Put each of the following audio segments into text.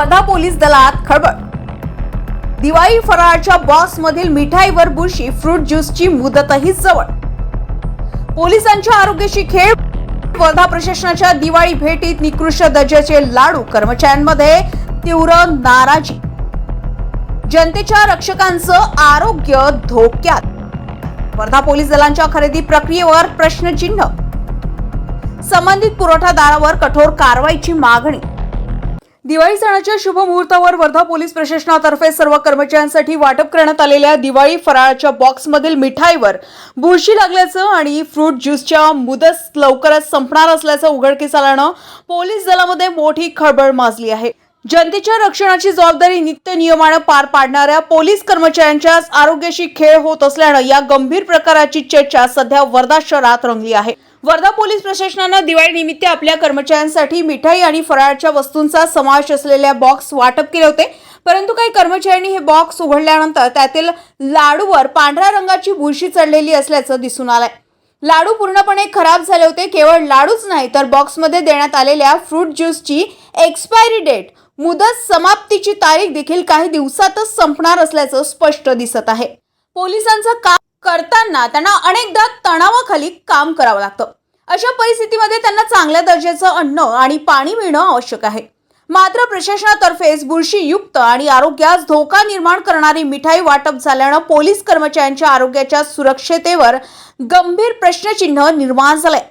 Wardha police दलात खळबळ. दिवाळी फराळच्या बॉक्समधील मिठाईवर बुरशी फ्रूट ज्यूसची मुदतही जवळ. पोलिसांच्या आरोग्याशी खेळ वर्धा प्रशासनाच्या दिवाळी भेटीत निकृष्ट दर्जाचे लाडू कर्मचाऱ्यांमध्ये तीव्र नाराजी. जनतेच्या रक्षकांचं आरोग्य धोक्यात. वर्धा पोलीस दलांच्या खरेदी प्रक्रियेवर प्रश्नचिन्ह. संबंधित पुरवठादारावर कठोर कारवाईची मागणी. दिवाळी सणाच्या शुभ मुहूर्तावर वर्धा पोलीस प्रशासनातर्फे सर्व कर्मचाऱ्यांसाठी वाटप करण्यात आलेल्या दिवाळी फराळाच्या बॉक्समधील मिठाईवर बुरशी लागल्याचं आणि फ्रूट ज्यूसच्या मुदत लवकरच संपणार असल्याचं उघडकीस आल्यानं पोलीस दलामध्ये मोठी खळबळ माजली आहे. जनतेच्या रक्षणाची जबाबदारी नित्य नियमानं पार पाडणाऱ्या पोलीस कर्मचाऱ्यांच्या आरोग्याशी खेळ होत असल्यानं या गंभीर प्रकाराची चर्चा सध्या वर्धा शहरात रंगली आहे. वर्धा पोलीस प्रशासनानं दिवाळी निमित्त आपल्या कर्मचाऱ्यांसाठी मिठाई आणि फराळाच्या वस्तूंचा समावेश असलेल्या बॉक्स वाटप केले होते. परंतु काही कर्मचाऱ्यांनी हे बॉक्स उघडल्यानंतर त्यातील लाडूवर पांढऱ्या रंगाची बुरशी चढलेली असल्याचं दिसून आलंय. लाडू पूर्णपणे खराब झाले होते केवळ लाडूच नाही तर बॉक्समध्ये देण्यात आलेल्या फ्रूट ज्यूसची एक्सपायरी डेट मुदत समाप्तीची तारीख देखील काही दिवसातच संपणार असल्याचं स्पष्ट दिसत आहे. पोलिसांचं काम करताना त्यांना अनेकदा तणावाखाली काम करावं लागतं. अशा परिस्थितीमध्ये त्यांना चांगल्या दर्जाचं अन्न आणि पाणी मिळणं आवश्यक आहे. मात्र प्रशासनातर्फेच बुरशीयुक्त आणि आरोग्यास धोका निर्माण करणारी मिठाई वाटप झाल्यानं पोलीस कर्मचाऱ्यांच्या आरोग्याच्या सुरक्षतेवर गंभीर प्रश्नचिन्ह निर्माण झालंय.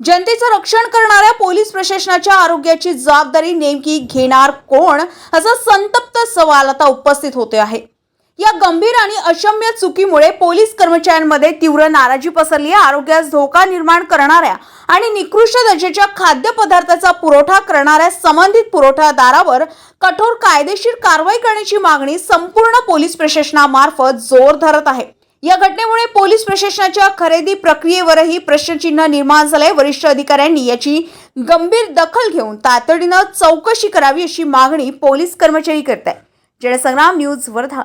जनतेचं रक्षण करणाऱ्या पोलीस प्रशासनाच्या आरोग्याची जबाबदारी नेमकी घेणार कोण? असा संतप्त सवाल आता उपस्थित होते आहे. या गंभीर आणि अशम्य चुकीमुळे पोलीस कर्मचाऱ्यांमध्ये तीव्र नाराजी पसरली आहे. आरोग्यास धोका निर्माण करणाऱ्या आणि निकृष्ट दर्जाच्या खाद्यपदार्थाचा पुरवठा करणाऱ्या संबंधित पुरवठादारावर कठोर कायदेशीर कारवाई करण्याची मागणी संपूर्ण पोलीस प्रशासनामार्फत जोर धरत आहे. या घटनेमुळे पोलीस प्रशासनाच्या खरेदी प्रक्रियेवरही प्रश्नचिन्ह निर्माण झाले. वरिष्ठ अधिकाऱ्यांनी याची गंभीर दखल घेऊन तातडीनं चौकशी करावी अशी मागणी पोलीस कर्मचारी करत आहे जनसंग्राम न्यूज वर्धा.